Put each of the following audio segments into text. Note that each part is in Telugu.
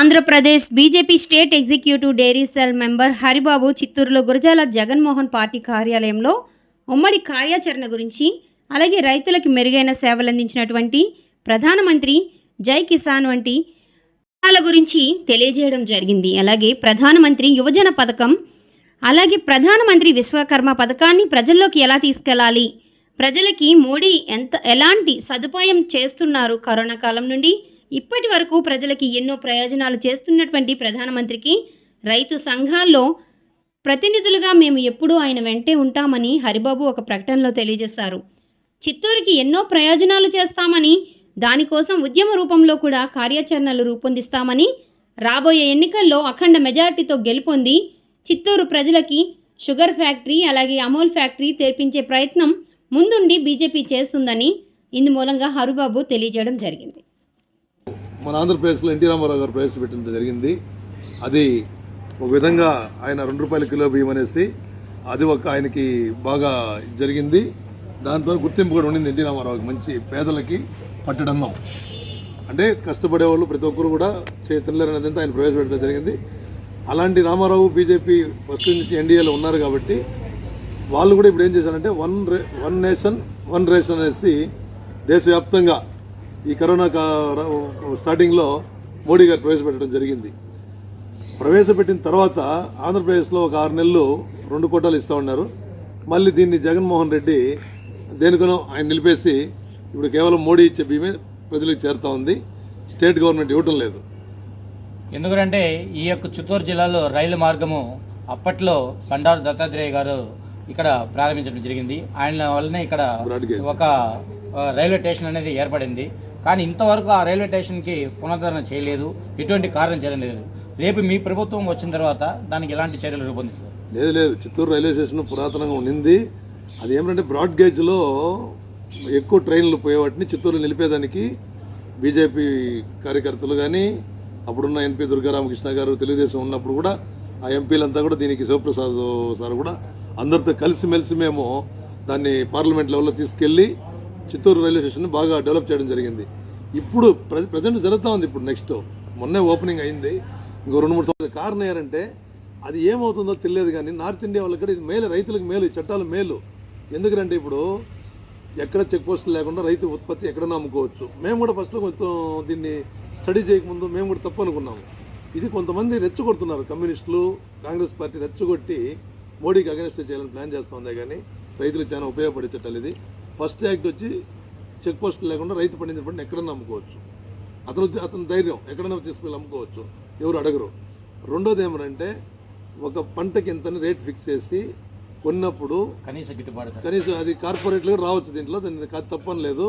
Andhra Pradesh BJP state executive dairy cell member Haribabu చిత్తూరులో గురజాల జగన్మోహన్ పార్టీ కార్యాలయంలో ఉమ్మడి కార్యాచరణ గురించి అలాగే రైతులకు మెరుగైన సేవలందించినటువంటి ప్రధానమంత్రి జై కిసాన్ వంటి పథకాల గురించి తెలియజేయడం జరిగింది. అలాగే ప్రధానమంత్రి యువజన పథకం అలాగే ప్రధానమంత్రి విశ్వకర్మ పథకాన్ని ప్రజల్లోకి ఎలా తీసుకెళ్ళాలి? ప్రజలకి మోడీ ఎంత ఎలాంటి సదుపాయం చేస్తున్నారు? కరోనా కాలం నుండి ఇప్పటి వరకు ప్రజలకి ఎన్నో ప్రయోజనాలు చేస్తున్నటువంటి ప్రధానమంత్రికి రైతు సంఘాల్లో ప్రతినిధులుగా మేము ఎప్పుడూ ఆయన వెంటే ఉంటామని హరిబాబు ఒక ప్రకటనలో తెలియజేశారు. చిత్తూరుకి ఎన్నో ప్రయోజనాలు చేస్తామని దానికోసం ఉద్యమ రూపంలో కూడా కార్యాచరణలు రూపొందిస్తామని రాబోయే ఎన్నికల్లో అఖండ మెజారిటీతో గెలుపొంది చిత్తూరు ప్రజలకి షుగర్ ఫ్యాక్టరీ అలాగే అమూల్ ఫ్యాక్టరీ తెరిపించే ప్రయత్నం ముందుండి బీజేపీ చేస్తుందని ఇందు మూలంగా హరిబాబు తెలియజేయడం జరిగింది. మన ఆంధ్రప్రదేశ్లో ఎన్టీ రామారావు గారు ప్రవేశపెట్టడం జరిగింది. అది ఒక విధంగా ఆయన రెండు రూపాయల కిలో బియ్యం అనేసి అది ఒక ఆయనకి బాగా జరిగింది. దాంతో గుర్తింపు కూడా ఉండింది ఎన్టీ రామారావుకి మంచి పేదలకి పట్టడన్నం అంటే కష్టపడే వాళ్ళు ప్రతి ఒక్కరు కూడా చే- అనేది ఆయన ప్రవేశపెట్టడం జరిగింది. అలాంటి రామారావు బీజేపీ ఫస్ట్ నుంచి ఎన్డీఏలో ఉన్నారు కాబట్టి వాళ్ళు కూడా ఇప్పుడు ఏం చేశారంటే వన్ రే వన్ నేషన్ వన్ రేషన్ అనేసి దేశవ్యాప్తంగా ఈ కరోనా స్టార్టింగ్లో మోడీ గారు ప్రవేశపెట్టడం జరిగింది. ప్రవేశపెట్టిన తర్వాత ఆంధ్రప్రదేశ్లో ఒక ఆరు నెలలు రెండు కోటాలు ఇస్తూ ఉన్నారు. మళ్ళీ దీన్ని జగన్మోహన్ రెడ్డి దేనికనో ఆయన నిలిపేసి ఇప్పుడు కేవలం మోడీ ఇచ్చే బియ్యమే ప్రజలకు చేరుతా ఉంది. స్టేట్ గవర్నమెంట్ ఇవ్వటం లేదు. ఎందుకంటే ఈ యొక్క చిత్తూరు జిల్లాలో రైలు మార్గము అప్పట్లో బండారు దత్తాత్రేయ గారు ఇక్కడ ప్రారంభించడం జరిగింది. ఆయన వల్లనే ఇక్కడ. ఒక రైల్వే స్టేషన్ అనేది ఏర్పడింది. కానీ ఇంతవరకు ఆ రైల్వే స్టేషన్కి పునరుద్ధరణ చేయలేదు. ఎటువంటి కార్యం చేయలేదు రేపు మీ ప్రభుత్వం వచ్చిన తర్వాత దానికి ఎలాంటి చర్యలు రూపొందిస్తారు? లేదు లేదు. చిత్తూరు రైల్వే స్టేషన్ పురాతనంగా ఉండింది. అది ఏమిటంటే బ్రాడ్ గేజ్లో ఎక్కువ ట్రైన్లు పోయేవాటిని చిత్తూరులో నిలిపేదానికి బీజేపీ కార్యకర్తలు కానీ అప్పుడున్న ఎంపీ దుర్గారామకృష్ణ గారు తెలుగుదేశం ఉన్నప్పుడు కూడా ఆ ఎంపీలంతా కూడా దీనికి శివప్రసాద్ సార్ కూడా అందరితో కలిసిమెలిసి మేము దాన్ని పార్లమెంట్ లెవెల్లో తీసుకెళ్ళి చిత్తూరు రైల్వే స్టేషన్ బాగా డెవలప్ చేయడం జరిగింది. ఇప్పుడు ప్రజెంట్ జరుగుతూ ఉంది ఇప్పుడు నెక్స్ట్. మొన్నే ఓపెనింగ్ అయింది. ఇంకో రెండు మూడు సంవత్సరాలు కారణం ఏంటంటే అది ఏమవుతుందో తెలియదు కానీ నార్త్ ఇండియా వాళ్ళకి ఇది మేలు రైతులకు మేలు ఈ చట్టాలు మేలు. ఎందుకంటే ఇప్పుడు ఎక్కడ చెక్ పోస్టులు లేకుండా రైతు ఉత్పత్తి ఎక్కడన్నా అమ్ముకోవచ్చు మేము కూడా ఫస్ట్లో కొంచెం దీన్ని స్టడీ చేయకముందు మేము కూడా తప్పు అనుకున్నాము. ఇది కొంతమంది రెచ్చగొడుతున్నారు. కమ్యూనిస్టులు కాంగ్రెస్ పార్టీ రెచ్చగొట్టి మోడీకి అగెనిస్ట్ చేయాలని ప్లాన్ చేస్తుందే కానీ రైతులకు చాలా ఉపయోగపడే చట్టాలు ఇది. ఫస్ట్ యాక్ట్ వచ్చి చెక్ పోస్టులు లేకుండా రైతు పండించిన పంటను ఎక్కడన్నా అమ్ముకోవచ్చు. అతను అతని ధైర్యం ఎక్కడైనా తీసుకెళ్ళి అమ్ముకోవచ్చు. ఎవరు అడగరు. రెండోది ఏమనంటే ఒక పంటకి ఇంతని రేట్ ఫిక్స్ చేసి కొన్నప్పుడు కనీస గిట్టుబాటు. కనీసం అది కార్పొరేట్లుగా రావచ్చు దీంట్లో దాన్ని కాదు తప్పని లేదు.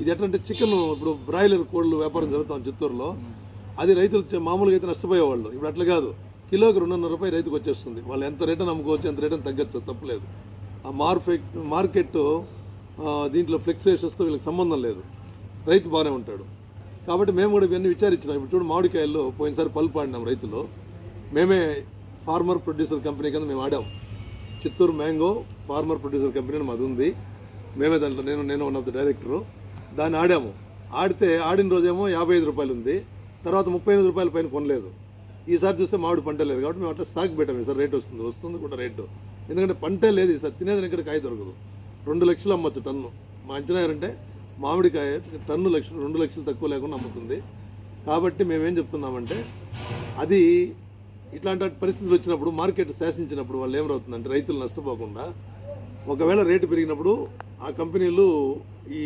ఇది ఎట్లా అంటే చికెన్ ఇప్పుడు బ్రాయిలర్ కోళ్ళు వ్యాపారం జరుగుతాం చిత్తూరులో. అది రైతులు మామూలుగా అయితే నష్టపోయేవాళ్ళు. ఇప్పుడు అట్లా కాదు. కిలోకి రెండున్నర రూపాయలు రైతుకు వచ్చేస్తుంది. వాళ్ళు ఎంత రేటు అమ్ముకోవచ్చు ఎంత రేటు తగ్గచ్చు తప్పలేదు. ఆ మార్కెట్ మార్కెట్ దీంట్లో ఫ్లెక్చుయేషన్స్తో వీళ్ళకి సంబంధం లేదు. రైతు బాగానే ఉంటాడు. కాబట్టి మేము కూడా ఇవన్నీ విచారించినాం. ఇప్పుడు చూడు మామిడికాయల్లో పోయినసారి పల్పు ఆడినాం రైతులు. మేమే ఫార్మర్ ప్రొడ్యూసర్ కంపెనీ కింద మేము ఆడాం. Chittoor mango farmer producer company మాది ఉంది. మేమే దాంట్లో నేను నేను వన్ ఆఫ్ ద డైరెక్టరు దాన్ని ఆడాము. ఆడితే ఆడిన రోజేమో యాభై ఐదు రూపాయలు ఉంది. తర్వాత ముప్పై ఎనిమిది రూపాయల పైన కొనలేదు. ఈసారి చూస్తే మామిడి పంట లేదు. కాబట్టి మేము అట్లా స్టాక్ పెట్టాము ఈసారి రేట్ వస్తుంది. వస్తుంది కూడా రేటు ఎందుకంటే పంటే లేదు. ఈసారి తినేది ఇక్కడ కాయ దొరకదు. రెండు లక్షలు అమ్మచ్చు టన్ను. మా అంచనా ఏంటంటే మామిడికాయ టన్ను లక్షలు రెండు లక్షలు తక్కువ లేకుండా అమ్ముతుంది. కాబట్టి మేమేం చెప్తున్నామంటే అది ఇట్లాంటి పరిస్థితులు వచ్చినప్పుడు మార్కెట్ శాసించినప్పుడు వాళ్ళు ఏమవుతుందంటే రైతులు నష్టపోకుండా ఒకవేళ రేటు పెరిగినప్పుడు ఆ కంపెనీలు ఈ